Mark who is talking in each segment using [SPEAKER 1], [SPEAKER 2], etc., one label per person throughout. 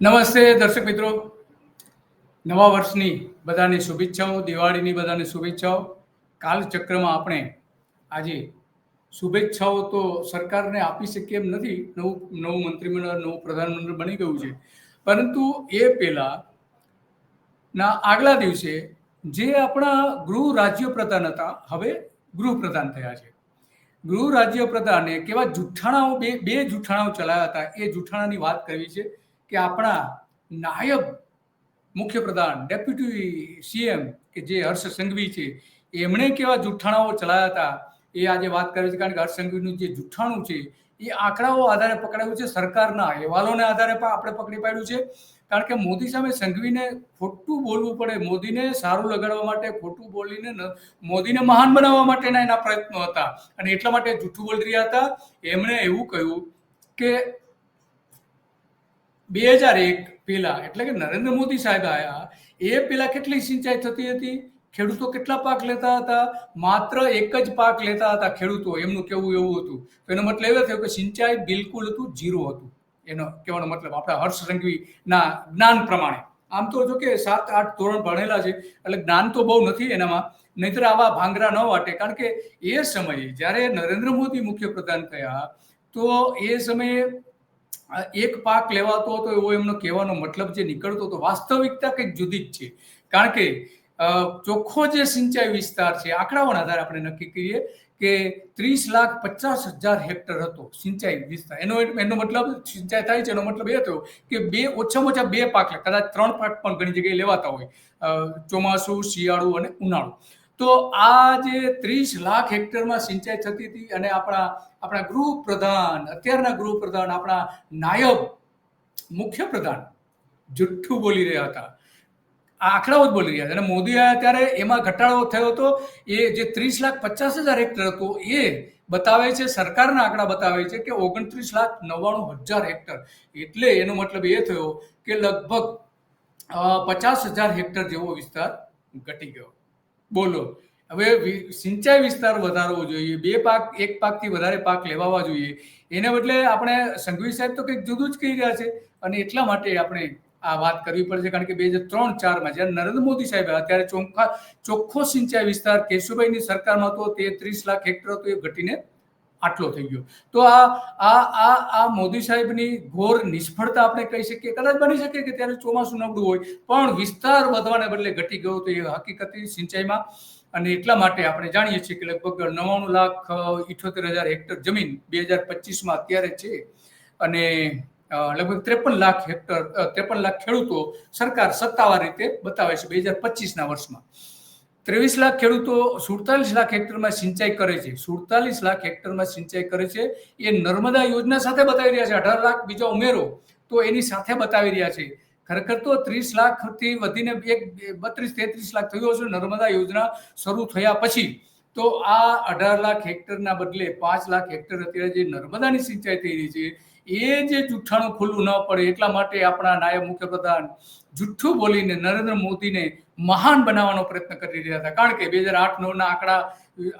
[SPEAKER 1] નમસ્તે દર્શક મિત્રો. નવા વર્ષની બધાની શુભેચ્છાઓ, દિવાળીની બધાને શુભેચ્છાઓ. કાલચક્રમાં આપણે આજે શુભેચ્છાઓ તો સરકારને આપી શકીએ એમ નથી. નવું નવું મંત્રીમંડળ, નવું પ્રધાનમંત્રી બની ગયું છે. પરંતુ એ પહેલાં ના આગલા દિવસે જે આપણા ગૃહ રાજ્ય પ્રધાન હતા, હવે ગૃહ પ્રધાન થયા છે. ગૃહ રાજ્ય પ્રધાને કેવા જૂઠાણાઓ બે બે જૂઠાણાઓ ચલાવ્યા હતા. એ જૂઠાણાની વાત કરવી છે. કે આપણા નાયબ મુખ્યપ્રધાન, ડેપ્યુટી સીએમ કે જે હર્ષ સંઘવી છે, એમણે કેવા જૂઠાણાઓ ચલાવ્યા હતા? એ આજે વાત કરે છે, કારણ કે હર્ષ સંઘવીનું જે જૂઠાણું છે, એ આંકડાઓ આધારે પકડાયું છે, સરકારના અહેવાલોને આધારે પણ આપણે પકડી પાડ્યું છે. કારણ કે મોદી સામે સંઘવીને ખોટું બોલવું પડે, મોદીને સારું લગાડવા માટે, ખોટું બોલીને મોદીને મહાન બનાવવા માટેના એના પ્રયત્નો હતા. અને એટલા માટે જૂઠું બોલી રહ્યા હતા. એમણે એવું કહ્યું કે બે હજાર એક પહેલાં એટલે કે નરેન્દ્ર મોદી સાહેબ આવ્યા એ પહેલાં કેટલી સિંચાઈ થતી હતી? ખેડૂતો કેટલા પાક લેતા હતા? માત્ર એક જ પાક લેતા હતા ખેડૂતો, એમનું કેવું એવું હતું? તો એનો મતલબ એવો થયો કે સિંચાઈ બિલકુલ હતું જીરો હતું. એનો કહેવાનો મતલબ આપણા હર્ષ સંઘવીના જ્ઞાન પ્રમાણે. આમ તો જો કે સાત આઠ ધોરણ ભણેલા છે, એટલે જ્ઞાન તો બહુ નથી એનામાં. નહીતર આવા ભાંગરા ન વાટે. કારણ કે એ સમયે જ્યારે નરેન્દ્ર મોદી મુખ્યપ્રધાન થયા, તો એ સમયે એક પાક લેવાતો હતો એવો એમનો કહેવાનો મતલબ જે નીકળતો હતો, વાસ્તવિકતા કંઈક જુદી જ છે. કારણ કે ચોખ્ખો જે સિંચાઈ વિસ્તાર છે, આંકડાઓના આધારે આપણે નક્કી કરીએ કે ત્રીસ લાખ પચાસ હજાર હેક્ટર હતો સિંચાઈ વિસ્તાર. એનો એનો મતલબ સિંચાઈ થાય છે, એનો મતલબ એ થયો કે બે, ઓછામાં ઓછા બે પાક કદાચ ત્રણ પાક પણ ઘણી જગ્યાએ લેવાતા હોય. ચોમાસું, શિયાળુ અને ઉનાળુ. તો આ જે ત્રીસ લાખ હેક્ટરમાં સિંચાઈ થતી હતી અને આપણા આપણા ગૃહ પ્રધાન અત્યારના ગૃહ પ્રધાન આપણા નાયબ મુખ્ય પ્રધાન જુઠ્ઠું બોલી રહ્યા હતા. આ આંકડાઓ જ બોલી રહ્યા હતા. અને મોદી આવ્યા ત્યારે એમાં ઘટાડો થયો હતો એ જે ત્રીસ લાખ પચાસ હજાર હેક્ટર હતો એ બતાવે છે, સરકારના આંકડા બતાવે છે કે ઓગણત્રીસ લાખ નવ્વાણું હજાર હેક્ટર. એટલે એનો મતલબ એ થયો કે લગભગ પચાસ હજાર હેક્ટર જેવો વિસ્તાર ઘટી ગયો. બોલો. હવે સિંચાઈ વિસ્તાર વધારવો જોઈએ, બે પાક, એક પાકથી વધારે પાક લેવાવા જોઈએ. એને બદલે આપણે સંઘવી સાહેબ તો કંઈક જુદું જ કહી રહ્યા છે. અને એટલા માટે આપણે આ વાત કરવી પડશે, કારણ કે બે હજાર ત્રણ ચારમાં જ્યારે નરેન્દ્ર મોદી સાહેબ આવ્યા ત્યારે ચોખ્ખા ચોખ્ખો સિંચાઈ વિસ્તાર કેશુભાઈની સરકારમાં હતો તે ત્રીસ લાખ હેક્ટર હતો એ ઘટીને આટલો થઈ ગયો. તો આ આ આ આ મોદી સાહેબની ઘોર નિષ્ફળતા આપણે કહી શકીએ, કદાચ બની શકે કે ત્યારે ચોમાસું નબળું હોય, પણ વિસ્તાર વધવાને બદલે ઘટી ગયો તો એ હકીકતી સિંચાઈમાં અને એટલા માટે આપણે જાણીએ છીએ કે લગભગ નવ્વાણું લાખ ઇઠોતેર હજાર હેક્ટર જમીન બે હજાર પચીસમાં અત્યારે છે. અને લગભગ ત્રેપન લાખ હેક્ટર ત્રેપન લાખ ખેડૂતો સરકાર સત્તાવાર રીતે બતાવે છે બે હજાર પચીસના વર્ષમાં. ત્રેવીસ લાખ ખેડૂતો સુડતાલીસ લાખ હેક્ટરમાં સિંચાઈ કરે છે. સુડતાલીસ લાખ હેક્ટરમાં સિંચાઈ કરે છે. એ નર્મદા યોજના સાથે બતાવી રહ્યા છે. અઢાર લાખ બીજા ઉમેરો તો એની સાથે બતાવી રહ્યા છે. ખરેખર તો ત્રીસ લાખથી વધીને એક, બત્રીસ, તેત્રીસ લાખ થયું હશે નર્મદા યોજના શરૂ થયા પછી. તો આ અઢાર લાખ હેક્ટરના બદલે પાંચ લાખ હેક્ટર અત્યારે જે નર્મદાની સિંચાઈ થઈ રહી છે એ જે જુઠ્ઠાણું ખુલ્લું ન પડે એટલા માટે આપણા નાયબ મુખ્યપ્રધાન જુઠ્ઠું બોલીને નરેન્દ્ર મોદીને મહાન બનાવવાનો પ્રયત્ન કરી રહ્યા હતા. કારણ કે બે હજાર આઠ નવના આંકડા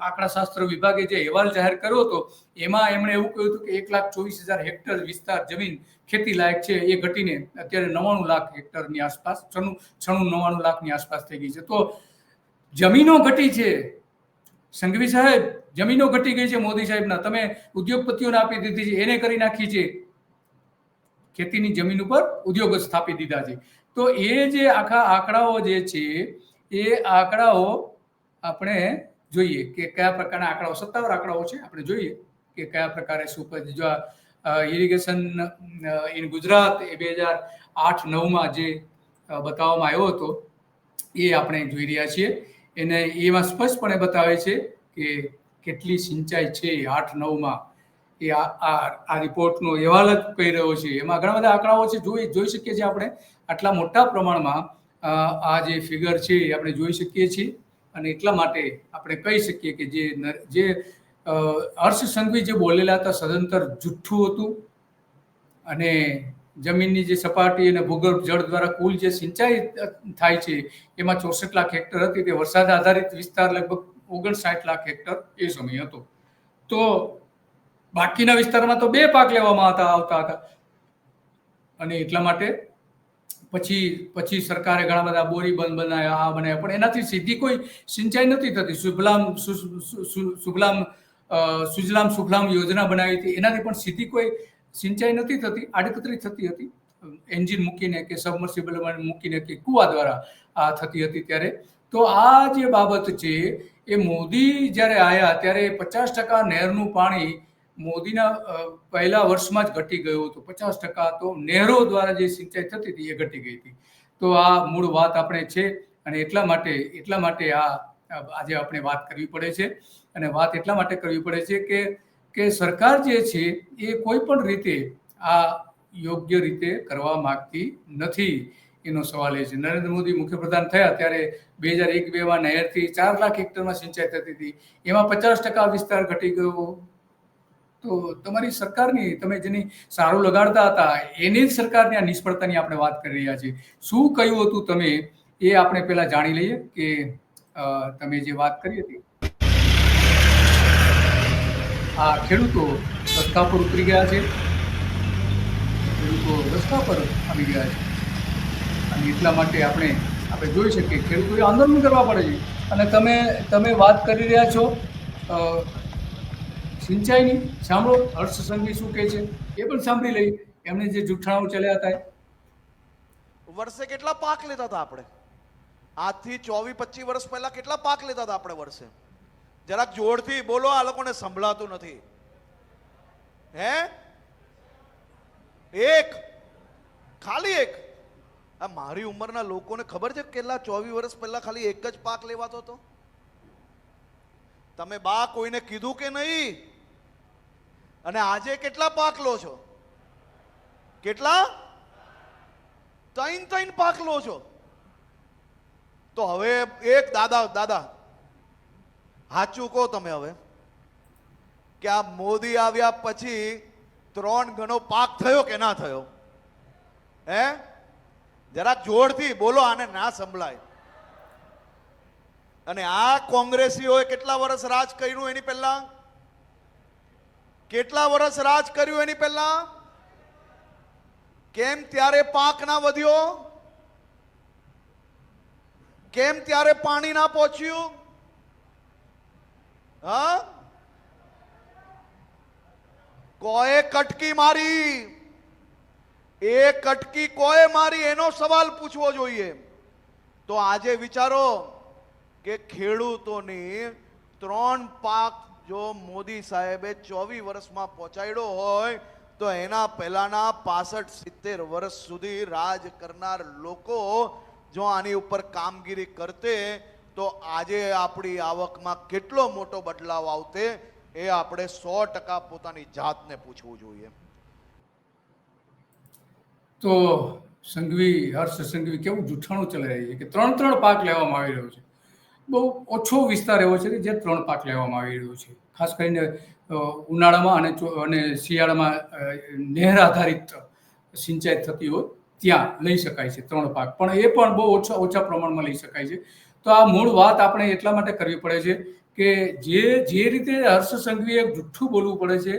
[SPEAKER 1] આંકડા શાસ્ત્ર વિભાગે જે અહેવાલ જાહેર કર્યો હતો, એમાં એમણે એવું કહ્યું હતું કે એક લાખ ચોવીસ હજાર હેક્ટર વિસ્તાર જમીન ખેતી લાયક છે, એ ઘટીને અત્યારે નવ્વાણું લાખ હેક્ટરની આસપાસ છણું છણું નવ્વાણું લાખની આસપાસ થઈ ગઈ છે. તો જમીનો ઘટી છે. સંઘવી સાહેબ જમીનો ઘટી ગઈ છે મોદી સાહેબના. તમે ઉદ્યોગપતિઓને આપી દીધી છે, એને કરી નાખી છે. ખેતીની જમીન ઉપર ઉદ્યોગો સ્થાપી દીધા છે. તો એ જે આખા આંકડાઓ જે છે, એ આંકડાઓ આપણે જોઈએ કે કયા પ્રકારના આંકડાઓ, સત્તાવાર આંકડાઓ છે, આપણે જોઈએ કે કયા પ્રકારે શું જો ઇરિગેશન ઇન ગુજરાત એ બે હજાર આઠ નવમાં જે બતાવવામાં આવ્યો હતો, એ આપણે જોઈ રહ્યા છીએ. એને એમાં સ્પષ્ટપણે બતાવે છે કે કેટલી સિંચાઈ છે આઠ નવમાં એ આ રિપોર્ટનો અહેવાલ જ કહી રહ્યો છે. એમાં ઘણા બધા આંકડાઓ છે, જોઈ જોઈ શકીએ છીએ આપણે. આટલા મોટા પ્રમાણમાં આ જે ફિગર છે એ આપણે જોઈ શકીએ છીએ અને એટલા માટે આપણે કહી શકીએ કે જે જે હર્ષ સંઘવી જે બોલેલા હતા, સદંતર જુઠ્ઠું હતું અને જમીનની જે સપાટી અને ભૂગર્ભ જળ દ્વારા કુલ જે સિંચાઈ થાય છે, એમાં ચોસઠ લાખ હેક્ટર હતી. તે વરસાદ આધારિત વિસ્તાર લગભગ ઓગણસાઠ લાખ હેક્ટર એ સમય હતો. તો બાકીના વિસ્તારમાં તો બે પાક લેવામાં આવતા આવતા હતા. અને એટલા માટે પછી પછી સરકારે ઘણા બધા બોરી બંધ બનાવ્યા આ બનાવ્યા પણ એનાથી સીધી કોઈ સિંચાઈ નથી થતી. સુફલામ સુ- સુ- સુ- સુફલામ સુજલામ સુફલામ યોજના બનાવી હતી. એનાથી પણ સીધી કોઈ સિંચાઈ નથી થતી. આડકતરી થતી હતી. એન્જિન મૂકીને કે સબમર્સિબલ મૂકીને કે કુવા દ્વારા આ થતી હતી ત્યારે. તો આ જે બાબત છે એ મોદી જ્યારે આવ્યા ત્યારે પચાસ ટકા નહેરનું પાણી મોદીના પહેલા વર્ષમાં જ ઘટી ગયું હતું. પચાસ ટકા તો નહેરો દ્વારા જે સિંચાઈ થતી હતી એ ઘટી ગઈ હતી. તો આ મૂળ વાત આપણે છે અને એટલા માટે એટલા માટે આ આજે આપણે વાત કરવી પડે છે. અને વાત એટલા માટે કરવી પડે છે કે કે સરકાર જે છે એ કોઈ પણ રીતે આ યોગ્ય રીતે કરવા માગતી નથી. એનો સવાલ એ છે. નરેન્દ્ર મોદી મુખ્યપ્રધાન થયા ત્યારે બે હજાર એક બેમાં નહેરથી ચાર લાખ હેક્ટરમાં સિંચાઈ થતી હતી. એમાં પચાસ ટકા વિસ્તાર ઘટી ગયો. તો તમારી સરકારની, તમે જેની સારું લગાડતા હતા, એની જ સરકારની આ નિષ્ફળતાની આપણે વાત કરી રહ્યા છીએ. શું કહ્યું હતું તમે? એ આપણે પહેલા જાણી લઈએ કે તમે જે વાત કરી હતી. આ ખેડૂતો રસ્તા પર ઉતરી ગયા છે. ખેડૂતો રસ્તા પર આવી ગયા છે. અને એટલા માટે આપણે આપણે જોઈ શકીએ ખેડૂતોએ આંદોલન કરવા પડે છે. અને તમે તમે વાત કરી રહ્યા છો સિંચાઈની. સાંભળો હર્ષ સંઘવી શું કહે છે? એ પણ સાંભળી લઈ એમને જે જૂઠાણું ચલ્યા હતા
[SPEAKER 2] વર્ષે કેટલા પાક લેતા હતા આપણે? આજથી ચોવીસ, પચીસ વર્ષ પહેલા કેટલા પાક લેતા હતા આપણે વર્ષે? જરાક જોરથી બોલો, આ લોકોને સંભળાતું નથી. હે? એક. ખાલી એક. આ મારી ઉંમરના લોકોને ખબર છે કેટલા ચોવીસ વર્ષ પહેલા ખાલી એક જ પાક લેવાતો હતો? તમે બા કોઈને કીધું કે નહીં? અને આજે કેટલા પાક લો છો? કેટલા? ત્રણ ત્રણ પાક લો છો. તો હવે એક દાદા દાદા સાચું કહો તમે હવે કે આ મોદી આવ્યા પછી ત્રણ ગણો પાક થયો કે ના થયો? હે? જરાક જોરથી બોલો, આને ના સંભળાય. અને આ કોંગ્રેસીઓએ કેટલા વર્ષ રાજ કર્યું એની પહેલા? કેટલા વર્ષ રાજ કર્યું એની પહેલા? કેમ ત્યારે પાક ના વધ્યો? કેમ ત્યારે પાણી ના પહોંચ્યું? હા? કોએ કટકી મારી. એ કટકી કોએ મારી એનો સવાલ પૂછવો જોઈએ. તો આજે વિચારો કે ખેડૂતોની ત્રણ પાક જો મોદી સાહેબે ચોવીસ વર્ષમાં પહોંચાડ્યો હોય, તો એના પહેલાના પાસઠ, સિત્તેર વર્ષ સુધી રાજ કરનાર લોકો જો આની ઉપર કામગીરી કરતે, તો આજે આપણી આવકમાં કેટલો મોટો બદલાવ આવતે, એ આપણે સો ટકા પોતાની જાતને પૂછવું જોઈએ.
[SPEAKER 1] તો સંઘવી, હર્ષ સંઘવી કેવું જૂઠાણું ચલાવી રહી છે કે ત્રણ ત્રણ પાક લેવામાં આવી રહ્યો છે. બહુ ઓછો વિસ્તાર એવો છે કે જે ત્રણ પાક લેવામાં આવી રહ્યો છે. ખાસ કરીને ઉનાળામાં અને અને શિયાળામાં નહેર આધારિત સિંચાઈ થતી હોય ત્યાં લઈ શકાય છે ત્રણ પાક. પણ એ પણ બહુ ઓછા ઓછા પ્રમાણમાં લઈ શકાય છે. તો આ મૂળ વાત આપણે એટલા માટે કરવી પડે છે કે જે જે રીતે હર્ષ સંઘવીએ જુઠ્ઠું બોલવું પડે છે,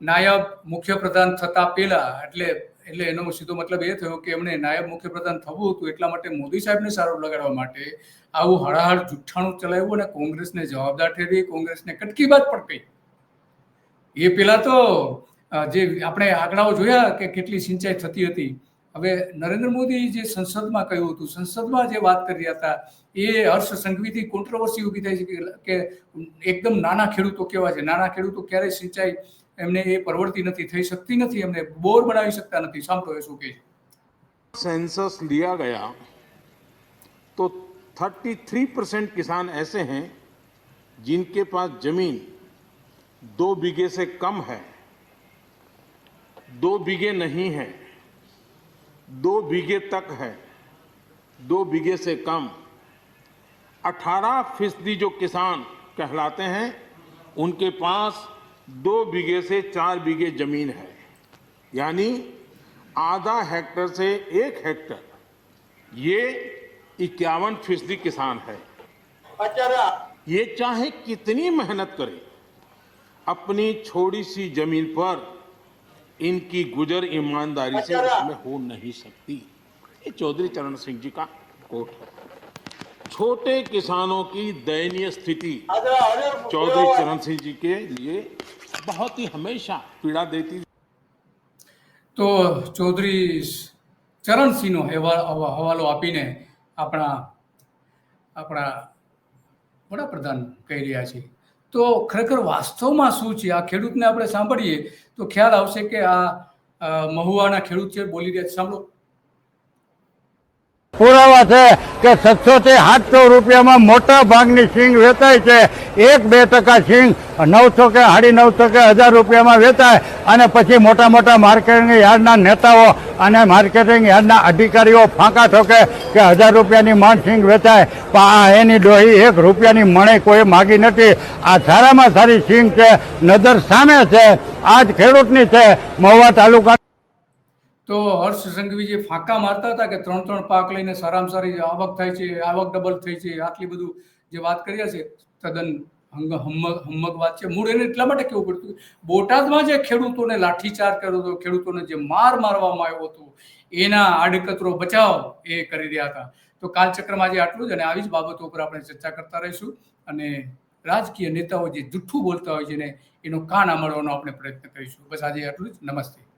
[SPEAKER 1] નાયબ મુખ્યપ્રધાન થતા પહેલા, એટલે એટલે એનો સીધો મતલબ એ થયો કે એમણે નાયબ મુખ્યપ્રધાન થવું હતું એટલા માટે મોદી સાહેબને સારો લગાડવા માટે આવું હળાહળ જુઠ્ઠાણું ચલાવ્યું અને કોંગ્રેસને જવાબદાર ઠેરી કોંગ્રેસને કટકીબાદ પણ કહી. એ પેલા તો જે આપણે આંકડાઓ જોયા કે કેટલી સિંચાઈ થતી હતી, હવે નરેન્દ્ર મોદી જે સંસદમાં કહ્યું હતું, સંસદમાં જે વાત કરી હતા, એ હર્ષ સંઘવીથી કોન્ટ્રોવર્સી ઊભી થાય છે કે એકદમ નાના ખેડૂતો કેવા છે? નાના ખેડૂતો ક્યારેય સિંચાઈ એમને એ પરવડતી નથી થઈ શકતી નથી એમને બોર બનાવી શકતા નથી સાંભળો એ શું કહે છે
[SPEAKER 3] सेंसस लिया गया तो 33 परसेंट किसान ऐसे हैं जिनके पास जमीन दो बीघे से कम है दो बीघे नहीं है दो बीघे तक है दो बीघे से कम 18 फीसदी जो किसान कहलाते हैं उनके पास दो बीघे से चार बीघे ज़मीन है। यानी आधा हेक्टर से एक हेक्टर। ये इक्यावन फ़ीसदी किसान है। ये चाहे कितनी मेहनत करे अपनी छोटी सी ज़मीन पर इनकी गुजर ईमानदारी से उसमें हो नहीं सकती। ये चौधरी चरण सिंह जी का कोट है। छोटे किसानों की दयनीय स्थिति चौधरी चरण सिंह जी के लिए बहुत ही हमेशा पीड़ा देती
[SPEAKER 1] તો ચૌધરી ચરણસિંહનો હવા- હવા- હવાલો આપીને આપણા આપણા વડાપ્રધાન કહી રહ્યા છે તો ખરેખર વાસ્તવમાં શું છે આ ખેડૂતને આપણે સાંભળીએ તો ખ્યાલ આવશે કે આ અ, મહુવાના ખેડૂત છે બોલી રહ્યા છે સાંભળો
[SPEAKER 4] પુરાવા છે કે સાતસો થી સાતસો રૂપિયામાં મોટા ભાગની સિંગ વેચાય છે. એક, બે ટકા સિંગ નવસો કે સાડી નવસો કે હજાર રૂપિયામાં વેચાય અને પછી મોટા મોટા માર્કેટિંગ યાર્ડના નેતાઓ અને માર્કેટિંગ યાર્ડના અધિકારીઓ ફાંકા ઠોકે કે હજાર રૂપિયાની મણ સિંગ વેચાય. પણ આ એની ડોહી એક રૂપિયાની મણે કોઈ માગી નથી. આ સારામાં સારી સિંગ છે, નજર સામે છે. આજ ખેડૂતની છે, મહુવા તાલુકા
[SPEAKER 1] તો હર્ષ સંઘવી જે ફાંકા મારતા હતા કે ત્રણ ત્રણ પાક લઈને સારામાં સારી આવક થાય છે, આવક ડબલ થઈ છે, આટલી બધું જે વાત કરી છે, તદ્દન હંગ હમ્મક હમ્મક વાત છે. મૂળ એને એટલા માટે કેવું પડતું બોટાદમાં જે ખેડૂતોને લાઠીચાર કર્યો હતો, ખેડૂતોને જે માર મારવામાં આવ્યો હતો, એના આડકતરો બચાવ એ કરી રહ્યા હતા. તો કાલચક્રમાં આજે આટલું જ અને આવી જ બાબતો ઉપર આપણે ચર્ચા કરતા રહીશું અને રાજકીય નેતાઓ જે જુઠ્ઠું બોલતા હોય છે ને એનો કાન આંબળવાનો આપણે પ્રયત્ન કરીશું. બસ આજે આટલું જ. નમસ્તે.